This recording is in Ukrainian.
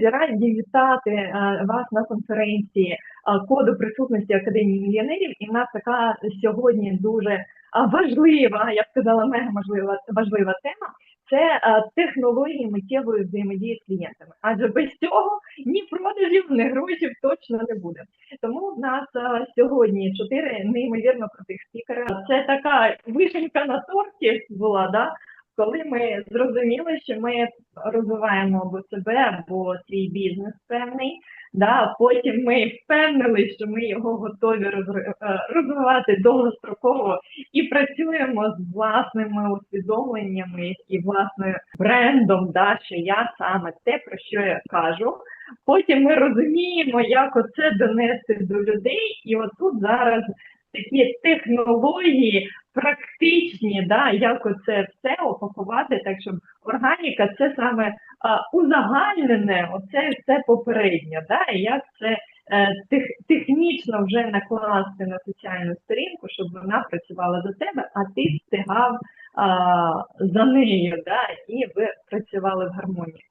Раді вітати е, вас на конференції е, коду присутності Академії мільйонерів. І в нас така сьогодні дуже е, важлива, я б сказала, мега важлива, важлива тема. Це технології миттєвої взаємодії з клієнтами. Адже без цього ні продажів, ні грошей точно не буде. Тому в нас сьогодні чотири неймовірно крутих спікера. Це така вишенька на торті була, да? Коли ми зрозуміли, що ми розвиваємо або себе, або свій бізнес певний. Да, потім ми впевнили, що ми його готові е, розвивати довгостроково і працюємо з власними усвідомленнями і власним брендом, да, що я саме те, про що я кажу. Потім ми розуміємо, як оце донести до людей, і отут зараз такі технології практичні, да, як оце все опакувати, так щоб органіка це саме а, узагальнене, оце все попереднє, да, і як це е, тех, технічно вже накласти на соціальну сторінку, щоб вона працювала за тебе, а ти встигав а, за нею, да, і ви працювали в гармонії.